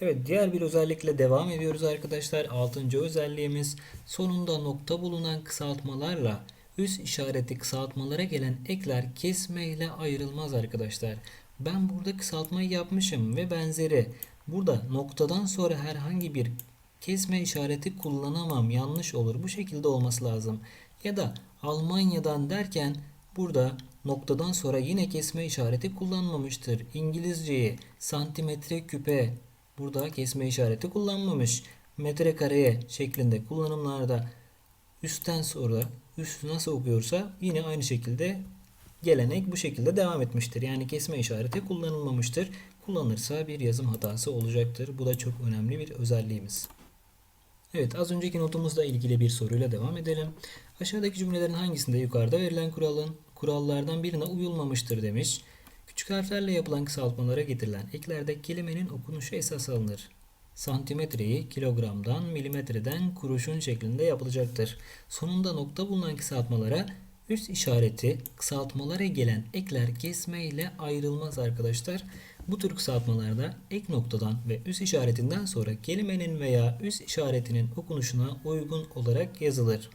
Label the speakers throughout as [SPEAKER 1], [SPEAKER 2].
[SPEAKER 1] Evet diğer bir özellikle devam ediyoruz arkadaşlar. Altıncı özelliğimiz sonunda nokta bulunan kısaltmalarla üst işareti kısaltmalara gelen ekler kesme ile ayrılmaz arkadaşlar. Ben burada kısaltmayı yapmışım ve benzeri. Burada noktadan sonra herhangi bir kesme işareti kullanamam. Yanlış olur. Bu şekilde olması lazım. Ya da Almanya'dan derken burada noktadan sonra yine kesme işareti kullanmamıştır. İngilizceyi santimetre küpe burada kesme işareti kullanmamış. Metrekareye şeklinde kullanımlarda üstten sonra üst nasıl okuyorsa yine aynı şekilde gelenek bu şekilde devam etmiştir. Yani kesme işareti kullanılmamıştır. Kullanırsa bir yazım hatası olacaktır. Bu da çok önemli bir özelliğimiz. Evet az önceki notumuzla ilgili bir soruyla devam edelim. Aşağıdaki cümlelerin hangisinde yukarıda verilen kuralın kurallardan birine uyulmamıştır demiş. Küçük harflerle yapılan kısaltmalara getirilen eklerde kelimenin okunuşu esas alınır. Santimetreyi kilogramdan, milimetreden kuruşun şeklinde yapılacaktır. Sonunda nokta bulunan kısaltmalara üst işareti kısaltmalara gelen ekler kesme ile ayrılmaz arkadaşlar. Bu tür kısaltmalarda ek noktadan ve üst işaretinden sonra kelimenin veya üst işaretinin okunuşuna uygun olarak yazılır.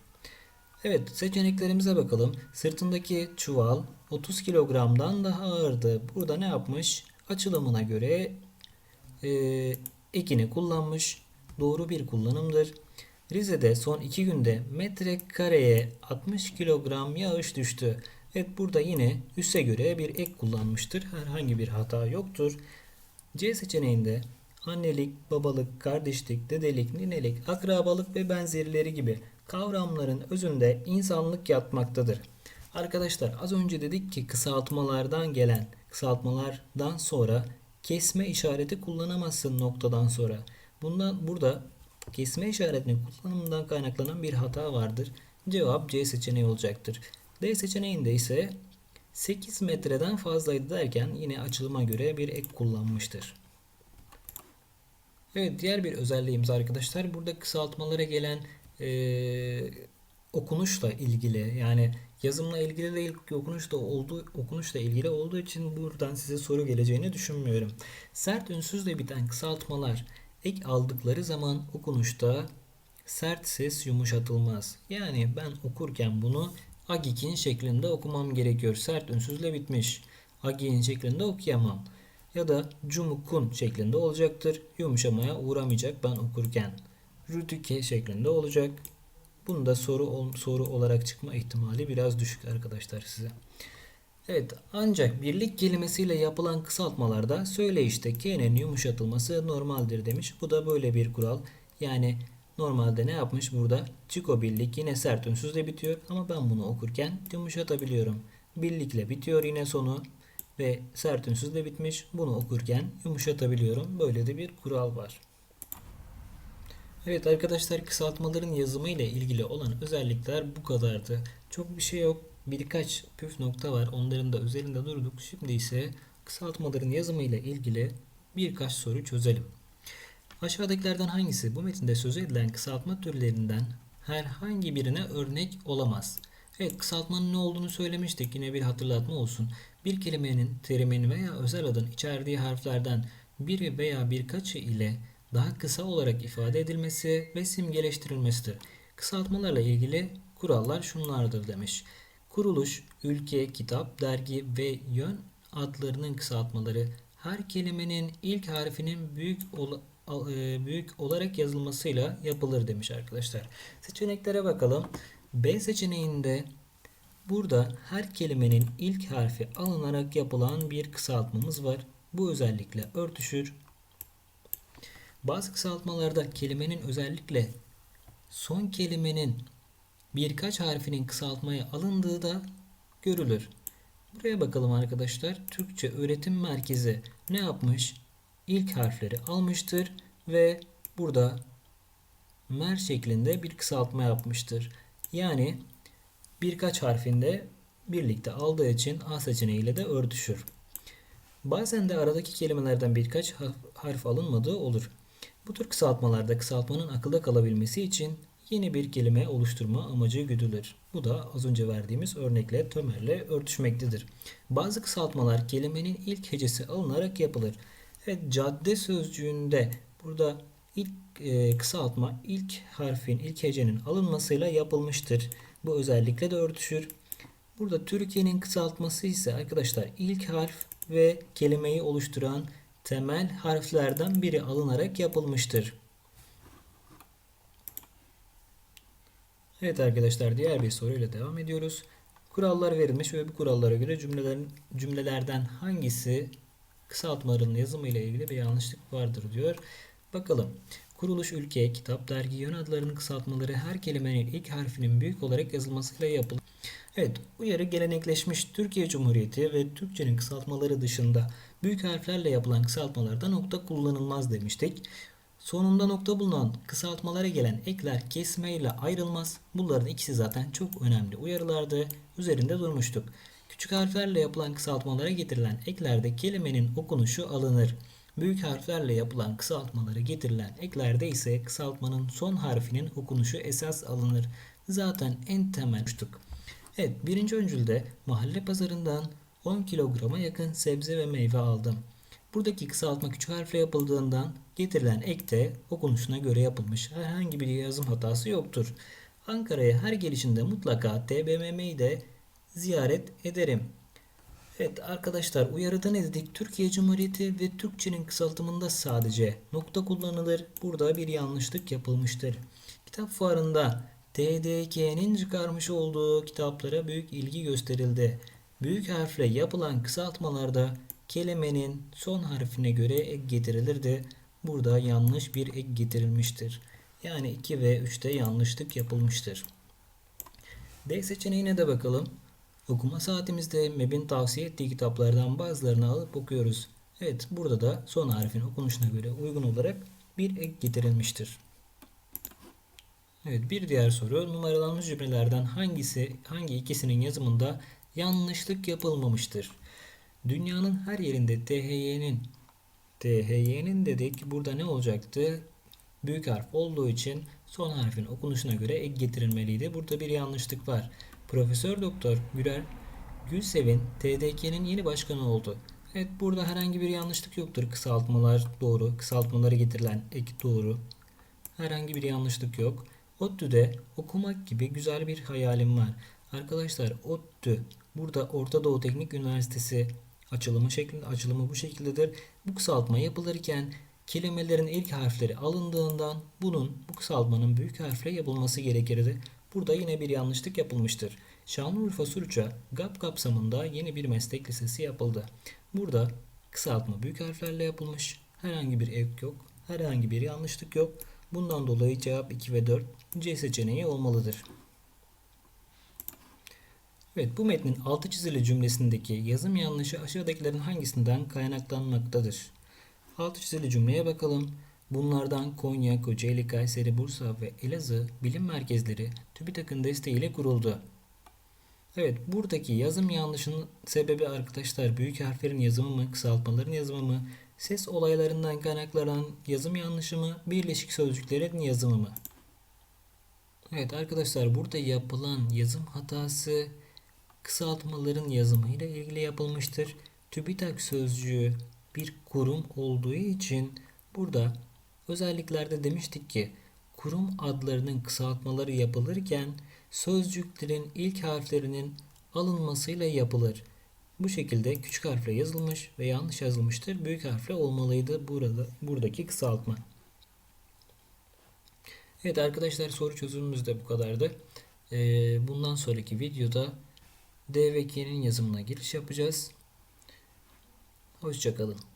[SPEAKER 1] Evet seçeneklerimize bakalım. Sırtındaki çuval 30 kilogramdan daha ağırdı. Burada ne yapmış? Açılımına göre e, ekini kullanmış. Doğru bir kullanımdır. Rize'de son 2 günde metrekareye 60 kilogram yağış düştü. Evet burada yine üsse göre bir ek kullanmıştır. Herhangi bir hata yoktur. C seçeneğinde annelik, babalık, kardeşlik, dedelik, ninelik, akrabalık ve benzerleri gibi kavramların özünde insanlık yatmaktadır. Arkadaşlar az önce dedik ki kısaltmalardan gelen kısaltmalardan sonra kesme işareti kullanamazsın noktadan sonra. Bundan burada kesme işaretinin kullanımından kaynaklanan bir hata vardır. Cevap C seçeneği olacaktır. D seçeneğinde ise 8 metreden fazlaydı derken yine açılıma göre bir ek kullanmıştır. Evet diğer bir özelliğimiz arkadaşlar burada kısaltmalara gelen e, okunuşla ilgili yani yazımla ilgili değil okunuşla olduğu okunuşla ilgili olduğu için buradan size soru geleceğini düşünmüyorum. Sert ünsüzle biten kısaltmalar ek aldıkları zaman okunuşta sert ses yumuşatılmaz. Yani ben okurken bunu agikin şeklinde okumam gerekiyor. Sert ünsüzle bitmiş. Agi'nin şeklinde okuyamam. Ya da cumukun şeklinde olacaktır. Yumuşamaya uğramayacak ben okurken. Rütüke şeklinde olacak. Bunu da soru soru olarak çıkma ihtimali biraz düşük arkadaşlar size. Evet ancak birlik kelimesiyle yapılan kısaltmalarda söyleyişte K'nin yumuşatılması normaldir demiş. Bu da böyle bir kural. Yani normalde ne yapmış burada? Çiko birlik yine sert ünsüzle bitiyor ama ben bunu okurken yumuşatabiliyorum. Birlikle bitiyor yine sonu ve sert ünsüzle bitmiş. Bunu okurken yumuşatabiliyorum. Böyle de bir kural var. Evet arkadaşlar kısaltmaların yazımı ile ilgili olan özellikler bu kadardı. Çok bir şey yok. Birkaç püf nokta var. Onların da üzerinde durduk. Şimdi ise kısaltmaların yazımı ile ilgili birkaç soru çözelim. Aşağıdakilerden hangisi bu metinde söz edilen kısaltma türlerinden herhangi birine örnek olamaz? Evet kısaltmanın ne olduğunu söylemiştik. Yine bir hatırlatma olsun. Bir kelimenin, terimin veya özel adın içerdiği harflerden biri veya birkaçı ile daha kısa olarak ifade edilmesi ve simgeleştirilmesidir. Kısaltmalarla ilgili kurallar şunlardır demiş. Kuruluş, ülke, kitap, dergi ve yön adlarının kısaltmaları her kelimenin ilk harfinin büyük ol e, büyük olarak yazılmasıyla yapılır demiş arkadaşlar. Seçeneklere bakalım. B seçeneğinde burada her kelimenin ilk harfi alınarak yapılan bir kısaltmamız var. Bu özellikle örtüşür. Bazı kısaltmalarda kelimenin özellikle son kelimenin birkaç harfinin kısaltmaya alındığı da görülür. Buraya bakalım arkadaşlar. Türkçe Öğretim Merkezi ne yapmış? İlk harfleri almıştır ve burada mer şeklinde bir kısaltma yapmıştır. Yani birkaç harfinde birlikte aldığı için A seçeneğiyle de örtüşür. Bazen de aradaki kelimelerden birkaç harf alınmadığı olur. Bu tür kısaltmalarda kısaltmanın akılda kalabilmesi için yeni bir kelime oluşturma amacı güdülür. Bu da az önce verdiğimiz örnekle tömerle örtüşmektedir. Bazı kısaltmalar kelimenin ilk hecesi alınarak yapılır. Evet, cadde sözcüğünde Burada ilk e, kısaltma ilk harfin, ilk hecenin alınmasıyla yapılmıştır. Bu özellikle de örtüşür. Burada Türkiye'nin kısaltması ise arkadaşlar ilk harf ve kelimeyi oluşturan temel harflerden biri alınarak yapılmıştır. Evet arkadaşlar diğer bir soruyla devam ediyoruz. Kurallar verilmiş ve bu kurallara göre cümlelerin, cümlelerden hangisi kısaltmaların yazımı ile ilgili bir yanlışlık vardır diyor. Bakalım. Kuruluş, ülke, kitap, dergi, yön adlarının kısaltmaları her kelimenin ilk harfinin büyük olarak yazılmasıyla yapılır. Evet, uyarı gelenekleşmiş Türkiye Cumhuriyeti ve Türkçenin kısaltmaları dışında büyük harflerle yapılan kısaltmalarda nokta kullanılmaz demiştik. Sonunda nokta bulunan kısaltmalara gelen ekler kesmeyle ayrılmaz. Bunların ikisi zaten çok önemli uyarılardı. Üzerinde durmuştuk. Küçük harflerle yapılan kısaltmalara getirilen eklerde kelimenin okunuşu alınır. Büyük harflerle yapılan kısaltmalara getirilen eklerde ise kısaltmanın son harfinin okunuşu esas alınır. Zaten en temel uçtuk. Evet birinci öncülde mahalle pazarından 10 kilograma yakın sebze ve meyve aldım. Buradaki kısaltma küçük harfle yapıldığından getirilen ek de okunuşuna göre yapılmış. Herhangi bir yazım hatası yoktur. Ankara'ya her gelişinde mutlaka TBMM'yi de ziyaret ederim. Evet arkadaşlar uyarıda ne dedik? Türkiye Cumhuriyeti ve Türkçenin kısaltımında sadece nokta kullanılır. Burada bir yanlışlık yapılmıştır. Kitap fuarında TDK'nin çıkarmış olduğu kitaplara büyük ilgi gösterildi. Büyük harfle yapılan kısaltmalarda kelimenin son harfine göre ek getirilirdi. Burada yanlış bir ek getirilmiştir. Yani 2 ve 3'te yanlışlık yapılmıştır. D seçeneğine de bakalım. Okuma saatimizde MEB'in tavsiye ettiği kitaplardan bazılarını alıp okuyoruz. Evet burada da son harfin okunuşuna göre uygun olarak bir ek getirilmiştir. Evet bir diğer soru numaralanmış cümlelerden hangisi hangi ikisinin yazımında yanlışlık yapılmamıştır? Dünyanın her yerinde THY'nin THY'nin dedik burada ne olacaktı? Büyük harf olduğu için son harfin okunuşuna göre ek getirilmeliydi. Burada bir yanlışlık var. Profesör Doktor Güler Gülsev'in TDK'nin yeni başkanı oldu. Evet burada herhangi bir yanlışlık yoktur. Kısaltmalar doğru. Kısaltmaları getirilen ek doğru. Herhangi bir yanlışlık yok. ODTÜ'de okumak gibi güzel bir hayalim var. Arkadaşlar ODTÜ burada Orta Doğu Teknik Üniversitesi açılımı şeklinde açılımı bu şekildedir. Bu kısaltma yapılırken kelimelerin ilk harfleri alındığından bunun bu kısaltmanın büyük harfle yapılması gerekirdi. Burada yine bir yanlışlık yapılmıştır. Şanlıurfa Suruç'a GAP kapsamında yeni bir meslek lisesi yapıldı. Burada kısaltma büyük harflerle yapılmış. Herhangi bir ek yok. Herhangi bir yanlışlık yok. Bundan dolayı cevap 2 ve 4 C seçeneği olmalıdır. Evet bu metnin altı çizili cümlesindeki yazım yanlışı aşağıdakilerin hangisinden kaynaklanmaktadır? Altı çizili cümleye bakalım. Bunlardan Konya, Kocaeli, Kayseri, Bursa ve Elazığ bilim merkezleri TÜBİTAK'ın desteğiyle kuruldu. Evet buradaki yazım yanlışının sebebi arkadaşlar büyük harflerin yazımı mı, kısaltmaların yazımı mı, ses olaylarından kaynaklanan yazım yanlışı mı, birleşik sözcüklerin yazımı mı? Evet arkadaşlar burada yapılan yazım hatası kısaltmaların yazımıyla ilgili yapılmıştır. TÜBİTAK sözcüğü bir kurum olduğu için burada özelliklerde demiştik ki kurum adlarının kısaltmaları yapılırken sözcüklerin ilk harflerinin alınmasıyla yapılır. Bu şekilde küçük harfle yazılmış ve yanlış yazılmıştır. Büyük harfle olmalıydı burada buradaki kısaltma. Evet arkadaşlar soru çözümümüz de bu kadardı. Ee, bundan sonraki videoda D ve K'nin yazımına giriş yapacağız. Hoşçakalın.